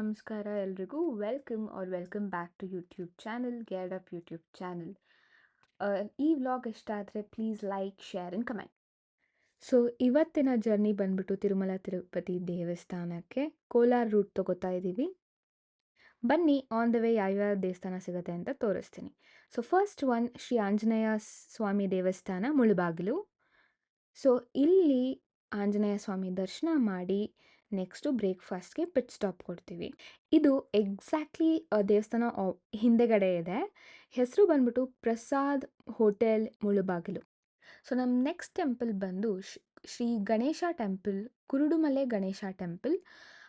ನಮಸ್ಕಾರ ಎಲ್ರಿಗೂ. Welcome or welcome back to YouTube channel geared up YouTube channel. ಈ vlog ಇಷ್ಟ ಆದರೆ please like, share and comment. So, ಇವತ್ತಿನ ಜರ್ನಿ ಬಂದ್ಬಿಟ್ಟು ತಿರುಮಲ ತಿರುಪತಿ ದೇವಸ್ಥಾನಕ್ಕೆ ಕೋಲಾರ ರೂಟ್ ತಗೋತಾ ಇದ್ದೀವಿ. ಬನ್ನಿ ಆನ್ ದ ವೇ ಯಾವ್ಯಾವ ದೇವಸ್ಥಾನ ಸಿಗುತ್ತೆ ಅಂತ ತೋರಿಸ್ತೀನಿ. So, first one Shri Anjaneya Swami ದೇವಸ್ಥಾನ ಮುಳುಬಾಗಿಲು. ಸೊ, ಇಲ್ಲಿ ಆಂಜನೇಯ ಸ್ವಾಮಿ ದರ್ಶನ ಮಾಡಿ ನೆಕ್ಸ್ಟು ಬ್ರೇಕ್‌ಫಾಸ್ಟ್‌ಗೆ ಪಿಟ್ ಸ್ಟಾಪ್ ಕೊಡ್ತೀವಿ. ಇದು ಎಕ್ಸಾಕ್ಟ್‌ಲಿ ದೇವಸ್ಥಾನ ಹಿಂದೆಗಡೆ ಇದೆ. ಹೆಸರು ಬಂದ್ಬಿಟ್ಟು ಪ್ರಸಾದ್ ಹೋಟೆಲ್ ಮುಳುಬಾಗಿಲು. ಸೊ, ನಮ್ಮ ನೆಕ್ಸ್ಟ್ ಟೆಂಪಲ್ ಬಂದು ಶ್ರೀ ಗಣೇಶ ಟೆಂಪಲ್, ಕುರುಡುಮಲೆ ಗಣೇಶ ಟೆಂಪಲ್.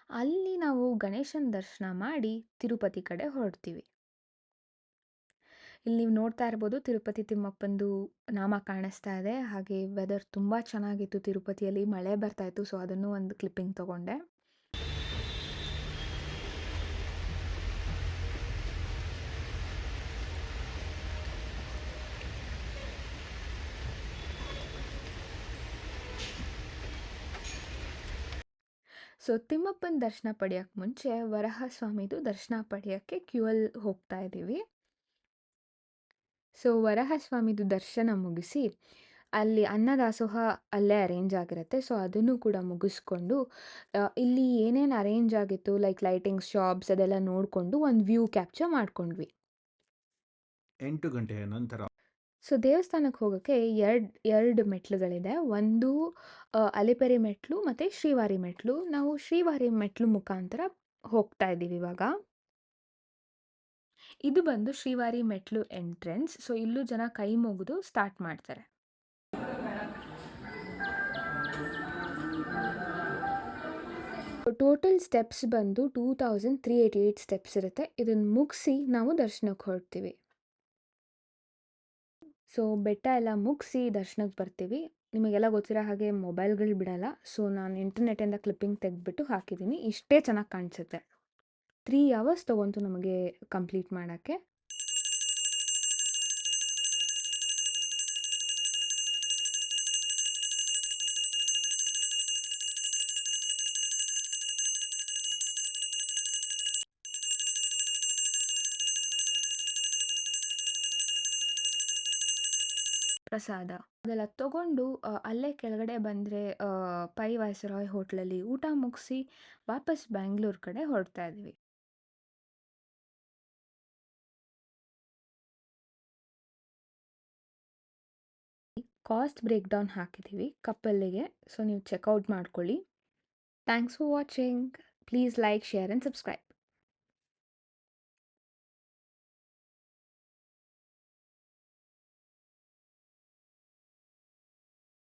ಅಲ್ಲಿ ನಾವು ಗಣೇಶನ ದರ್ಶನ ಮಾಡಿ ತಿರುಪತಿ ಕಡೆ ಹೊರಡ್ತೀವಿ. ಇಲ್ಲಿ ನೀವು ನೋಡ್ತಾ ಇರ್ಬೋದು ತಿರುಪತಿ ತಿಮ್ಮಪ್ಪಂದು ನಾಮ ಕಾಣಿಸ್ತಾ ಇದೆ. ಹಾಗೆ ವೆದರ್ ತುಂಬ ಚೆನ್ನಾಗಿತ್ತು ತಿರುಪತಿಯಲ್ಲಿ ಮಳೆ ಬರ್ತಾ ಇತ್ತು. ಸೊ, ಅದನ್ನು ಒಂದು ಕ್ಲಿಪ್ಪಿಂಗ್ ತಗೊಂಡೆ. ಸೊ, ತಿಮ್ಮಪ್ಪನ ದರ್ಶನ ಪಡೆಯೋಕ್ಕೆ ಮುಂಚೆ ವರಹ ಸ್ವಾಮಿದು ದರ್ಶನ ಪಡೆಯೋಕ್ಕೆ ಕ್ಯೂವಲ್ಲಿ ಹೋಗ್ತಾ ಇದ್ದೀವಿ. ಸೊ, ವರಹಸ್ವಾಮಿದು ದರ್ಶನ ಮುಗಿಸಿ ಅಲ್ಲಿ ಅನ್ನದಾಸೋಹ ಅಲ್ಲೇ ಅರೇಂಜ್ ಆಗಿರುತ್ತೆ. ಸೊ, ಅದನ್ನು ಕೂಡ ಮುಗಿಸ್ಕೊಂಡು ಇಲ್ಲಿ ಏನೇನು ಅರೇಂಜ್ ಆಗಿತ್ತು ಲೈಕ್ ಲೈಟಿಂಗ್ಸ್, ಶಾಪ್ಸ್ ಅದೆಲ್ಲ ನೋಡಿಕೊಂಡು ಒಂದು ವ್ಯೂ ಕ್ಯಾಪ್ಚರ್ ಮಾಡ್ಕೊಂಡ್ವಿ. ಎಂಟು ಗಂಟೆ ನಂತರ ಸೊ, ದೇವಸ್ಥಾನಕ್ಕೆ ಹೋಗೋಕ್ಕೆ ಎರಡು ಎರಡು ಮೆಟ್ಲುಗಳಿದೆ. ಒಂದು ಅಲಿಪೆರಿ ಅಲಿಪಿರಿ ಮೆಟ್ಲು ಮತ್ತು ಶ್ರೀವಾರಿ ಮೆಟ್ಲು. ನಾವು ಶ್ರೀವಾರಿ ಮೆಟ್ಲು ಮುಖಾಂತರ ಹೋಗ್ತಾ ಇದ್ದೀವಿ ಇವಾಗ. ಇದು ಬಂದು ಶ್ರೀವಾರಿ ಮೆಟ್ಲು ಎಂಟ್ರೆನ್ಸ್. ಸೊ, ಇಲ್ಲೂ ಜನ ಕೈ ಮುಗಿದು ಸ್ಟಾರ್ಟ್ ಮಾಡ್ತಾರೆ. ಟೋಟಲ್ ಸ್ಟೆಪ್ಸ್ ಬಂದು 2388 ಸ್ಟೆಪ್ಸ್ ಇರುತ್ತೆ. ಇದನ್ನು ಮುಗಿಸಿ ನಾವು ದರ್ಶನಕ್ಕೆ ಹೊರಡ್ತೀವಿ. ಸೊ, ಬೆಟ್ಟ ಎಲ್ಲ ಮುಗಿಸಿ ದರ್ಶನಕ್ಕೆ ಬರ್ತೀವಿ. ನಿಮಗೆಲ್ಲ ಗೊತ್ತಿರೋ ಹಾಗೆ ಮೊಬೈಲ್‌ಗಳು ಬಿಡಲ್ಲ. ಸೊ, ನಾನು ಇಂಟರ್ನೆಟಿಂದ ಕ್ಲಿಪ್ಪಿಂಗ್ ತೆಗೆದ್ಬಿಟ್ಟು ಹಾಕಿದ್ದೀನಿ. ಇಷ್ಟೇ ಚೆನ್ನಾಗಿ ಕಾಣಿಸುತ್ತೆ. 3 ಅವರ್ಸ್ ತೊಗೊಂತು ನಮಗೆ ಕಂಪ್ಲೀಟ್ ಮಾಡೋಕ್ಕೆ. ಪ್ರಸಾದ. ಅದೆಲ್ಲ ತಗೊಂಡು ಅಲ್ಲೇ ಕೆಳಗಡೆ ಬಂದರೆ ಪೈ ವೈಸರಾಯ್ ಹೋಟ್ಲಲ್ಲಿ ಊಟ ಮುಗಿಸಿ ವಾಪಸ್ ಬ್ಯಾಂಗ್ಳೂರ್ ಕಡೆ ಹೊರಡ್ತಾ ಇದ್ದೀವಿ. ಕಾಸ್ಟ್ ಬ್ರೇಕ್ ಡೌನ್ ಹಾಕಿದ್ದೀವಿ ಕಪ್ಪಲ್ಲಿಗೆ ಸೊ, ನೀವು ಚೆಕ್ಔಟ್ ಮಾಡ್ಕೊಳ್ಳಿ. Thanks for watching. Please like, share and subscribe.